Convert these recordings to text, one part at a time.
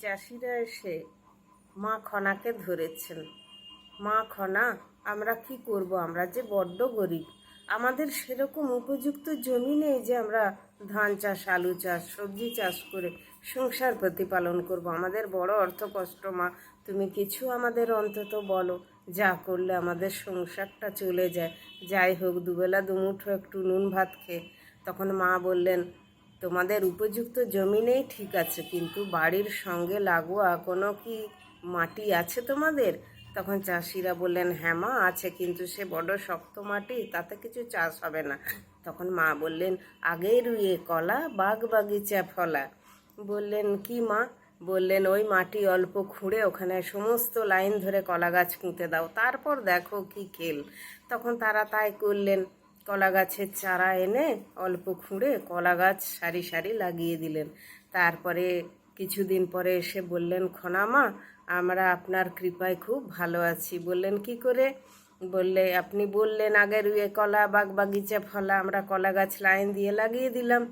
চাষিরা এসে মা খনাকে ধরেছেন। মা খনা, আমরা কি করব? আমরা যে বড্ড গরিব। আমাদের সেরকম উপযুক্ত জমি নেই যে আমরা ধান চাষ, আলু চাষ, সবজি চাষ করে সংসার প্রতিপালন করব। আমাদের বড় অর্থ কষ্ট, মা। তুমি কিছু আমাদের অন্তত বলো, যা করলে আমাদের সংসারটা চলে যায়। যাই হোক, দুবেলা দুমুঠো একটু নুন ভাত খেয়ে। তখন মা বললেন তোমাদের উপযুক্ত জমি নেই ঠিক আছে, কিন্তু বাড়ির সঙ্গে লাগোয়া কোনো কি মাটি আছে তোমাদের? তখন চাষিরা বললেন হ্যাঁ মা, আছে, কিন্তু সে বড় শক্ত মাটি, তাতে কিছু চাষ হবে না। তখন মা বললেন আগে রুইয়ে কলা, বাগ বাগিচা ফলা। বললেন, কি মা? বললেন, ওই মাটি অল্প খুঁড়ে ওখানে সমস্ত লাইন ধরে কলা গাছ পুঁতে দাও, তারপর দেখো কি খেল। তখন তারা তাই করলেন। কলা গাছের চারা এনে অল্প খুঁড়ে কলা গাছ সারি সারি লাগিয়ে দিলেন। তারপরে কিছুদিন পরে এসে বললেন, খনামা, আমরা আপনার কৃপায় খুব ভালো আছি। বললেন, কি করে? বললে, আপনি বললেন আগের রুয়ে কলা বাগ বাগিচা ফলা, আমরা কলা গাছ লাইন দিয়ে লাগিয়ে দিলাম।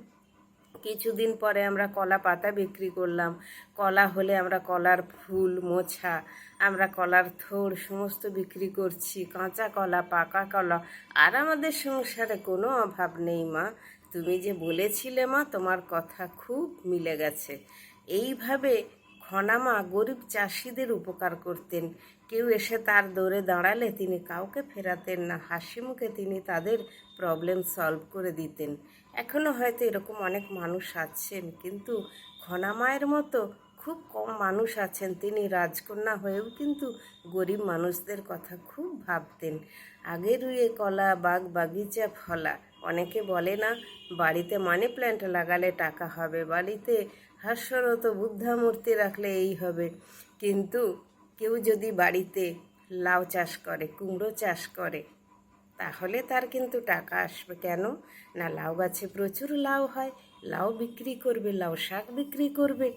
কিছুদিন পরে আমরা কলা পাতা বিক্রি করলাম। কলা হলে আমরা কলার ফুল, মোছা, আমরা কলার থোড় সমস্ত বিক্রি করছি। কাঁচা কলা, পাকা কলা। আর আমাদের সংসারে কোনো অভাব নেই, মা। তুমি যে বলেছিলে, মা, তোমার কথা খুব মিলে গেছে। এইভাবে খনামা গরিব চাষিদের উপকার করতেন। কেউ এসে তার দৌড়ে দাঁড়ালে তিনি কাউকে ফেরাতেন না, হাসি মুখে তিনি তাদের প্রবলেম সলভ করে দিতেন। এখনও হয়তো এরকম অনেক মানুষ আছেন, কিন্তু খনামায়ের মতো খুব কম মানুষ আছেন। তিনি রাজকন্যা হয়েও কিন্তু গরিব মানুষদের কথা খুব ভাবতেন। আগে রুয়ে কলা বাগ বাগিচা ফলা অনেকে বলে না, বাড়িতে মানি প্ল্যান্ট লাগালে টাকা হবে, বাড়িতে হাস্যরত বুদ্ধা মূর্তি রাখলে এই হবে। কিন্তু কেউ যদি বাড়িতে লাউ চাষ করে, কুমড়ো চাষ করে, তাহলে তার কিন্তু টাকা আসবে কেন? না, লাউ গাছে প্রচুর লাউ হয়, লাউ বিক্রি করবে, লাউ শাক বিক্রি করবে,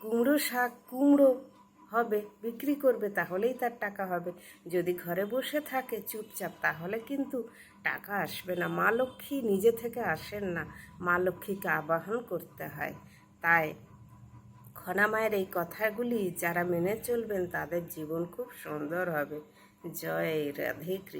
কুমড়ো শাক, কুমড়ো হবে, বিক্রি করবে, তাহলেই তার টাকা হবে। যদি ঘরে বসে থাকে চুপচাপ, তাহলে কিন্তু টাকা আসবে না। মা লক্ষ্মী নিজে থেকে আসেন না। মা লক্ষ্মীকে আবাহন করতে হয়। তাই খনামায়ের এই কথাগুলি যারা মেনে চলবেন, তাদের জীবন খুব সুন্দর হবে। জয় রাধে কৃষ্ণ।